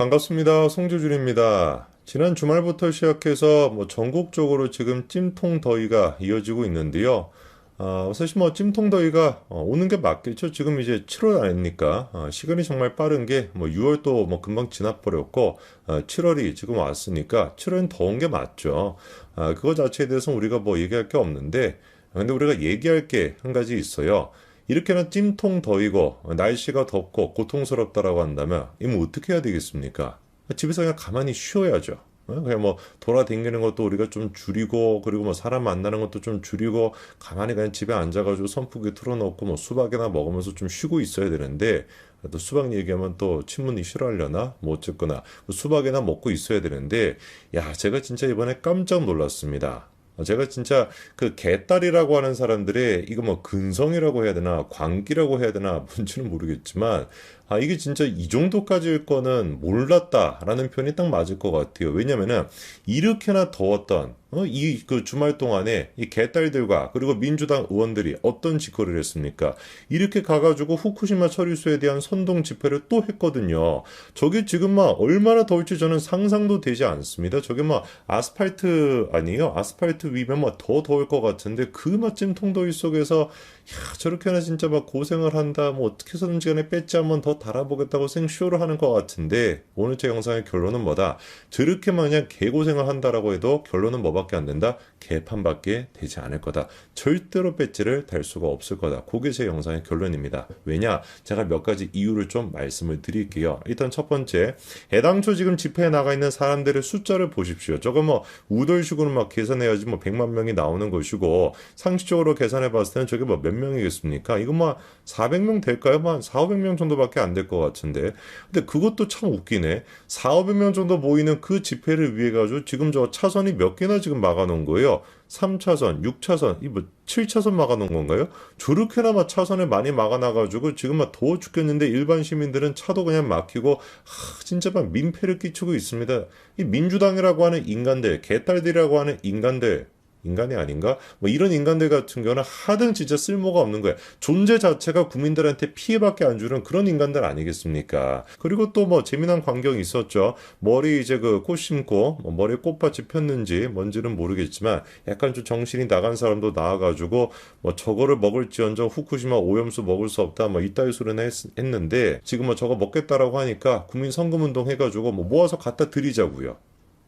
반갑습니다. 송조준입니다. 지난 주말부터 시작해서 뭐 전국적으로 지금 찜통 더위가 이어지고 있는데요. 어, 사실 뭐 찜통 더위가 어, 오는 게 맞겠죠. 지금 이제 7월 아닙니까? 어, 시간이 정말 빠른 게 뭐 6월도 뭐 금방 지나버렸고 어, 7월이 지금 왔으니까 7월은 더운 게 맞죠. 아, 그거 자체에 대해서 우리가 뭐 얘기할 게 없는데 근데 우리가 얘기할 게 한 가지 있어요. 이렇게나 찜통 더위고 날씨가 덥고 고통스럽다라고 한다면 이면 어떻게 해야 되겠습니까? 집에서 그냥 가만히 쉬어야죠. 어? 그냥 뭐 돌아다니는 것도 우리가 좀 줄이고 그리고 뭐 사람 만나는 것도 좀 줄이고 가만히 그냥 집에 앉아가지고 선풍기 틀어놓고 뭐 수박이나 먹으면서 좀 쉬고 있어야 되는데 또 수박 얘기하면 또 친문이 싫어하려나 뭐 어쨌거나 수박이나 먹고 있어야 되는데 야 제가 진짜 이번에 깜짝 놀랐습니다. 제가 진짜 그 개딸이라고 하는 사람들의 이거 뭐 근성이라고 해야 되나 광기라고 해야 되나 뭔지는 모르겠지만 아 이게 진짜 이 정도까지일 거는 몰랐다라는 표현이 딱 맞을 것 같아요. 왜냐면은 이렇게나 더웠던 어, 이 그 주말 동안에 이 개딸들과 그리고 민주당 의원들이 어떤 짓거리를 했습니까? 이렇게 가가지고 후쿠시마 처리수에 대한 선동 집회를 또 했거든요. 저게 지금 막 얼마나 더울지 저는 상상도 되지 않습니다. 저게 막 아스팔트 아니에요? 아스팔트 위면 막 더 더울 것 같은데 그 맛찜 통더위 속에서 야 저렇게나 진짜 막 고생을 한다 뭐 어떻게 해서든지 간에 뺏지 한번 더 달아보겠다고 생쇼를 하는 것 같은데 오늘 제 영상의 결론은 뭐다? 저렇게 만약 개고생을 한다라고 해도 결론은? 뭐밖에 안 된다? 개판밖에 되지 않을 거다. 절대로 배지를 달 수가 없을 거다. 그게 제 영상의 결론입니다. 왜냐? 제가 몇 가지 이유를 좀 말씀을 드릴게요. 일단 첫 번째, 해당초 지금 집회에 나가 있는 사람들의 숫자를 보십시오. 저거 뭐 우돌식으로 막 계산해야지 뭐 100만 명이 나오는 것이고 상식적으로 계산해 봤을 때는 저게 뭐 몇 명이겠습니까? 이거 뭐 400명 될까요? 뭐 4, 500명 정도밖에 안될 것 같은데. 근데 그것도 참 웃기네. 4, 500명 정도 모이는 그 집회를 위해 가지고 지금 저 차선이 몇 개나 지금 지금 막아놓은 거예요. 3차선, 6차선, 이뭐 7차선 막아놓은 건가요? 저렇게나마 차선을 많이 막아놔가지고 지금 막 더워 죽겠는데 일반 시민들은 차도 그냥 막히고 하, 진짜 막 민폐를 끼치고 있습니다. 이 민주당이라고 하는 인간들, 개딸들이라고 하는 인간들 인간이 아닌가? 뭐 이런 인간들 같은 경우는 하등 진짜 쓸모가 없는 거예요. 존재 자체가 국민들한테 피해밖에 안 주는 그런 인간들 아니겠습니까? 그리고 또 뭐 재미난 광경이 있었죠. 머리 이제 그 꽃 심고 뭐 머리에 꽃밭이 폈는지 뭔지는 모르겠지만 약간 좀 정신이 나간 사람도 나와가지고 뭐 저거를 먹을지언정 후쿠시마 오염수 먹을 수 없다 뭐 이따위 소리는 했, 했는데 지금 뭐 저거 먹겠다라고 하니까 국민 성금운동 해가지고 뭐 모아서 갖다 드리자고요.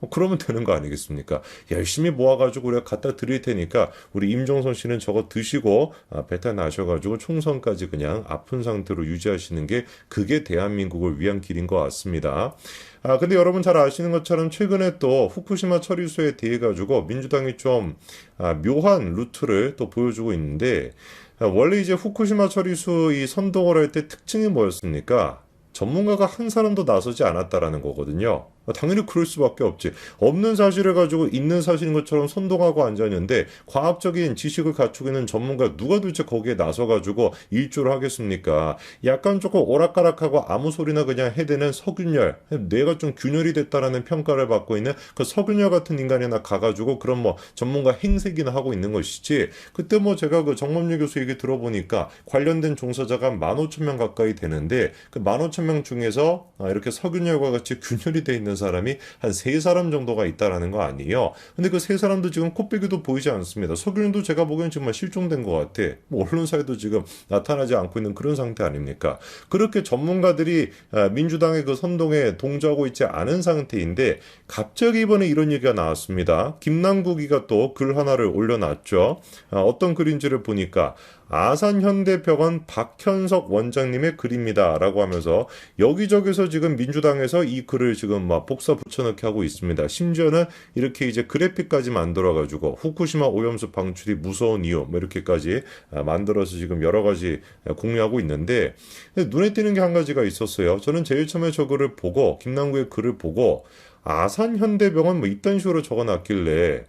뭐 그러면 되는 거 아니겠습니까? 열심히 모아가지고 우리가 갖다 드릴 테니까 우리 임종선 씨는 저거 드시고 아, 배탈 나셔가지고 총선까지 그냥 아픈 상태로 유지하시는 게 그게 대한민국을 위한 길인 것 같습니다. 아 근데 여러분 잘 아시는 것처럼 최근에 또 후쿠시마 처리수에 대해 가지고 민주당이 좀 아, 묘한 루트를 또 보여주고 있는데 아, 원래 이제 후쿠시마 처리수 이 선동을 할 때 특징이 뭐였습니까? 전문가가 한 사람도 나서지 않았다라는 거거든요. 아, 당연히 그럴 수밖에 없지. 없는 사실을 가지고 있는 사실인 것처럼 선동하고 앉았는데 과학적인 지식을 갖추고 있는 전문가 누가 도대체 거기에 나서 가지고 일조를 하겠습니까? 약간 조금 오락가락하고 아무 소리나 그냥 해대는 서균열, 뇌가 좀 균열이 됐다라는 평가를 받고 있는 그 서균열 같은 인간이나 가가지고 그런 뭐 전문가 행색이나 하고 있는 것이지. 그때 뭐 제가 그 정범유 교수 얘기 들어보니까 관련된 종사자가 15,000명 가까이 되는데 그 15,000명 중에서 아, 이렇게 서균열과 같이 균열이 돼 있는 사람이 한 세 사람 정도가 있다라는 거 아니에요. 근데 그 세 사람도 지금 코빼기도 보이지 않습니다. 석윤도 제가 보기엔 정말 실종된 것 같아. 뭐 언론사에도 지금 나타나지 않고 있는 그런 상태 아닙니까? 그렇게 전문가들이 아, 민주당의 그 선동에 동조하고 있지 않은 상태인데 갑자기 이번에 이런 얘기가 나왔습니다. 김남국이가 또 글 하나를 올려놨죠. 아, 어떤 글인지를 보니까 아산현대병원 박현석 원장님의 글입니다. 라고 하면서 여기저기서 지금 민주당에서 이 글을 지금 막 복사 붙여넣기 하고 있습니다. 심지어는 이렇게 이제 그래픽까지 만들어 가지고 후쿠시마 오염수 방출이 무서운 이유 뭐 이렇게까지 아, 만들어서 지금 여러 가지 공유하고 있는데 눈에 띄는 게 한 가지가 있었어요. 저는 제일 처음에 저 글을 보고 김남구의 글을 보고 아산현대병원 뭐 이딴 식으로 적어놨길래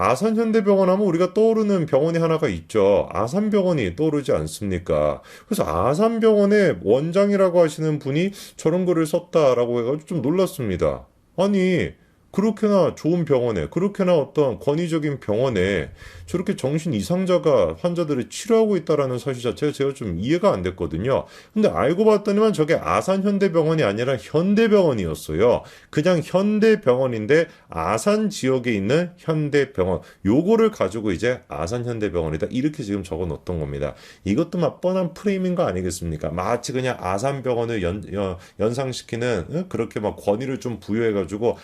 아산현대병원 하면 우리가 떠오르는 병원이 하나가 있죠. 아산병원이 떠오르지 않습니까? 그래서 아산병원의 원장이라고 하시는 분이 저런 글을 썼다라고 해가지고 좀 놀랐습니다. 아니, 그렇게나 좋은 병원에, 그렇게나 어떤 권위적인 병원에 저렇게 정신 이상자가 환자들을 치료하고 있다라는 사실 자체가 제가 좀 이해가 안 됐거든요. 근데 알고 봤더니만 저게 아산 현대병원이 아니라 현대병원이었어요. 그냥 현대병원인데 아산 지역에 있는 현대병원. 요거를 가지고 이제 아산 현대병원이다. 이렇게 지금 적어 놓았던 겁니다. 이것도 막 뻔한 프레임인 거 아니겠습니까? 마치 그냥 아산병원을 연, 연상시키는 그렇게 막 권위를 좀 부여해 가지고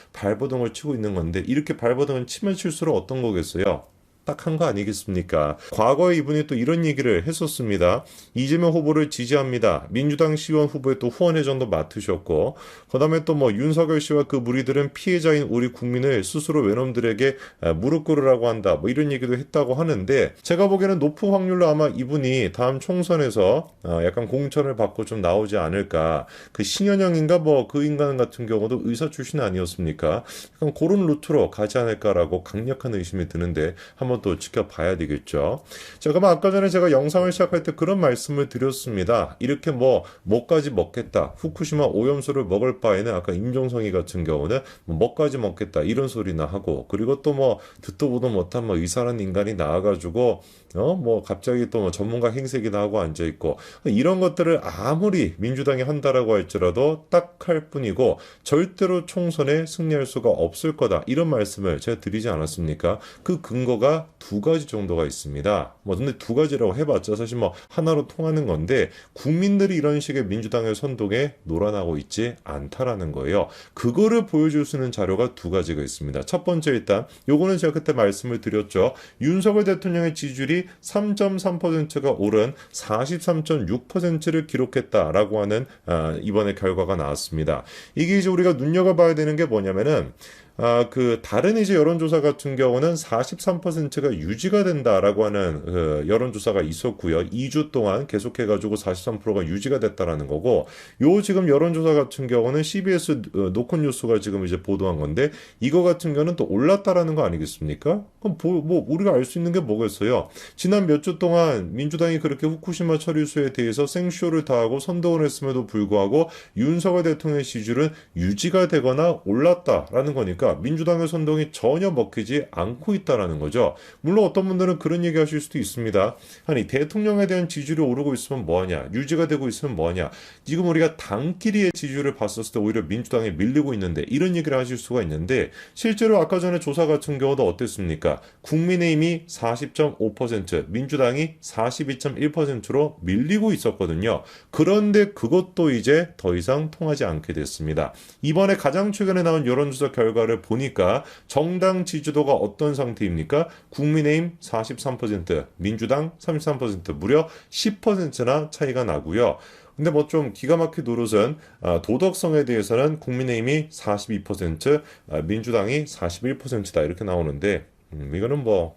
발버둥을 치고 있는 건데 이렇게 발버둥을 치면 칠수록 어떤 거겠어요? 딱한 거 아니겠습니까? 과거에 이분이 또 이런 얘기를 했었습니다. 이재명 후보를 지지합니다. 민주당 시의원 후보에 또 후원회장도 맡으셨고, 그 다음에 또 뭐 윤석열 씨와 그 무리들은 피해자인 우리 국민을 스스로 외놈들에게 무릎 꿇으라고 한다. 뭐 이런 얘기도 했다고 하는데, 제가 보기에는 높은 확률로 아마 이분이 다음 총선에서 어, 약간 공천을 받고 좀 나오지 않을까. 그 신현영인가 뭐 그 인간 같은 경우도 의사 출신 아니었습니까? 약간 그런 루트로 가지 않을까라고 강력한 의심이 드는데, 한번 한번 또 지켜봐야 되겠죠. 자, 그럼 아까 전에 제가 영상을 시작할 때 그런 말씀을 드렸습니다. 이렇게 뭐 뭐까지 먹겠다. 후쿠시마 오염수를 먹을 바에는 아까 임종성이 같은 경우는 뭐 뭐까지 먹겠다 이런 소리나 하고 그리고 또 뭐 듣도 보도 못한 뭐 의사라는 인간이 나와가지고 어 뭐 갑자기 또 뭐 전문가 행색이나 하고 앉아 있고 이런 것들을 아무리 민주당이 한다라고 할지라도 딱 할 뿐이고 절대로 총선에 승리할 수가 없을 거다 이런 말씀을 제가 드리지 않았습니까? 그 근거가 두 가지 정도가 있습니다. 뭐 근데 두 가지라고 해봤자 사실 뭐 하나로 통하는 건데 국민들이 이런 식의 민주당의 선동에 놀아나고 있지 않다라는 거예요. 그거를 보여줄 수 있는 자료가 두 가지가 있습니다. 첫 번째 일단 요거는 제가 그때 말씀을 드렸죠. 윤석열 대통령의 지지율이 3.3%가 오른 43.6%를 기록했다라고 하는 아, 이번에 결과가 나왔습니다. 이게 이제 우리가 눈여겨봐야 되는 게 뭐냐면은 아, 그 다른 이제 여론조사 같은 경우는 43%가 유지가 된다라고 하는 그 여론조사가 있었고요. 2주 동안 계속해 가지고 43%가 유지가 됐다라는 거고, 요 지금 여론조사 같은 경우는 CBS 어, 노컷 뉴스가 지금 이제 보도한 건데, 이거 같은 경우는 또 올랐다라는 거 아니겠습니까? 그럼 뭐 우리가 알 수 있는 게 뭐겠어요? 지난 몇 주 동안 민주당이 그렇게 후쿠시마 처리수에 대해서 생쇼를 다하고 선동을 했음에도 불구하고 윤석열 대통령의 지지율은 유지가 되거나 올랐다라는 거니까. 보니까 민주당의 선동이 전혀 먹히지 않고 있다라는 거죠. 물론 어떤 분들은 그런 얘기 하실 수도 있습니다. 아니 대통령에 대한 지지율이 오르고 있으면 뭐하냐 유지가 되고 있으면 뭐하냐 지금 우리가 당끼리의 지지율을 봤었을 때 오히려 민주당에 밀리고 있는데 이런 얘기를 하실 수가 있는데 실제로 아까 전에 조사 같은 경우도 어땠습니까? 국민의힘이 40.5% 민주당이 42.1%로 밀리고 있었거든요. 그런데 그것도 이제 더 이상 통하지 않게 됐습니다. 이번에 가장 최근에 나온 여론조사 결과를 결과를 보니까 정당 지지도가 어떤 상태입니까? 국민의힘 43%, 민주당 33% 무려 10%나 차이가 나고요. 근데 뭐 좀 기가 막힌 노릇은 아, 도덕성에 대해서는 국민의힘이 42%, 아, 민주당이 41%다 이렇게 나오는데 음, 이거는 뭐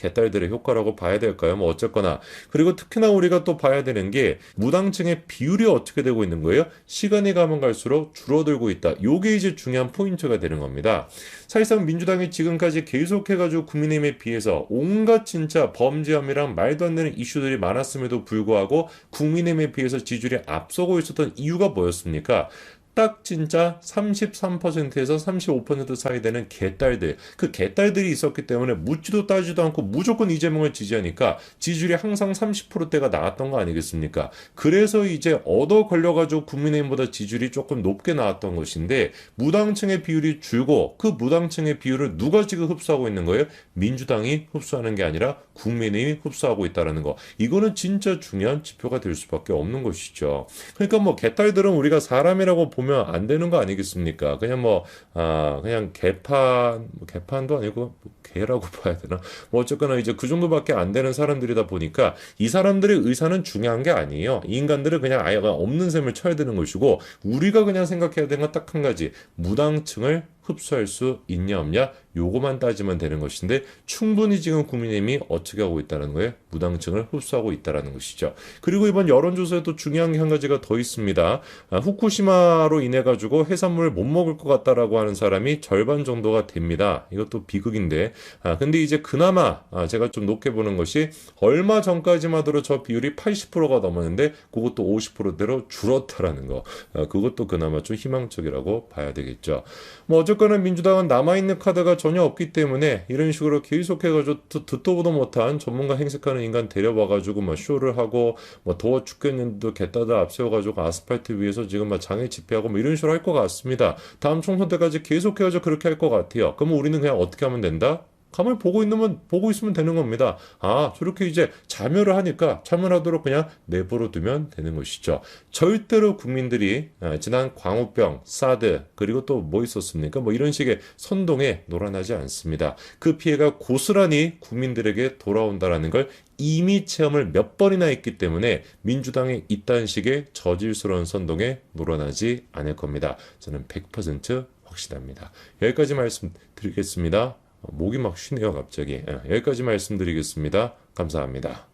개딸들의 효과라고 봐야 될까요? 뭐 어쨌거나 그리고 특히나 우리가 또 봐야 되는 게 무당층의 비율이 어떻게 되고 있는 거예요? 시간이 가면 갈수록 줄어들고 있다. 요게 이제 중요한 포인트가 되는 겁니다. 사실상 민주당이 지금까지 계속해가지고 국민의힘에 비해서 온갖 진짜 범죄함이랑 말도 안 되는 이슈들이 많았음에도 불구하고 국민의힘에 비해서 지지율이 앞서고 있었던 이유가 뭐였습니까? 딱 진짜 33%에서 35% 사이 되는 개딸들 그 개딸들이 있었기 때문에 묻지도 따지도 않고 무조건 이재명을 지지하니까 지지율이 항상 30%대가 나왔던 거 아니겠습니까? 그래서 이제 얻어 걸려가지고 국민의힘보다 지지율이 조금 높게 나왔던 것인데 무당층의 비율이 줄고 그 무당층의 비율을 누가 지금 흡수하고 있는 거예요? 민주당이 흡수하는 게 아니라 국민의힘이 흡수하고 있다라는 거 이거는 진짜 중요한 지표가 될 수밖에 없는 것이죠. 그러니까 뭐 개딸들은 우리가 사람이라고 보면 안 되는 거 아니겠습니까? 그냥 뭐, 아, 그냥 개판, 뭐 개판도 아니고, 뭐 개라고 봐야 되나? 뭐 어쨌거나 이제 그 정도밖에 안 되는 사람들이다 보니까 이 사람들의 의사는 중요한 게 아니에요. 이 인간들은 그냥 아예 없는 셈을 쳐야 되는 것이고, 우리가 그냥 생각해야 되는 건 딱 한 가지. 무당층을 흡수할 수 있냐 없냐 요거만 따지면 되는 것인데 충분히 지금 국민의힘이 어떻게 하고 있다는 거예요? 무당층을 흡수하고 있다는 것이죠. 그리고 이번 여론조사에도 중요한 게 한 가지가 더 있습니다. 아, 후쿠시마로 인해 가지고 해산물 못 먹을 것 같다라고 하는 사람이 절반 정도가 됩니다. 이것도 비극인데 아, 근데 이제 그나마 아, 제가 좀 높게 보는 것이 얼마 전까지만 해도 저 비율이 80%가 넘었는데 그것도 50%대로 줄었다라는 거. 아, 그것도 그나마 좀 희망적이라고 봐야 되겠죠. 뭐 어쨌거나 민주당은 남아있는 카드가 전혀 없기 때문에 이런 식으로 계속해가지고 듣- 듣도 보도 못한 전문가 행색하는 인간 데려와가지고 뭐 쇼를 하고 뭐 더워 죽겠는데도 개따다 앞세워가지고 아스팔트 위에서 지금 막 장애 집회하고 뭐 이런 식으로 할 것 같습니다. 다음 총선 때까지 계속해가지고 그렇게 할 것 같아요. 그러면 우리는 그냥 어떻게 하면 된다? 가만히 보고 있으면 보고 있으면 되는 겁니다. 아 저렇게 이제 자멸을 하니까 자멸하도록 그냥 내버려 두면 되는 것이죠. 절대로 국민들이 아, 지난 광우병, 사드 그리고 또 뭐 있었습니까? 뭐 이런 식의 선동에 놀아나지 않습니다. 그 피해가 고스란히 국민들에게 돌아온다라는 걸 이미 체험을 몇 번이나 했기 때문에 민주당의 이딴 식의 저질스러운 선동에 놀아나지 않을 겁니다. 저는 100% 확실합니다. 여기까지 말씀드리겠습니다. 목이 막 쉬네요, 갑자기. 예, 여기까지 말씀드리겠습니다. 감사합니다.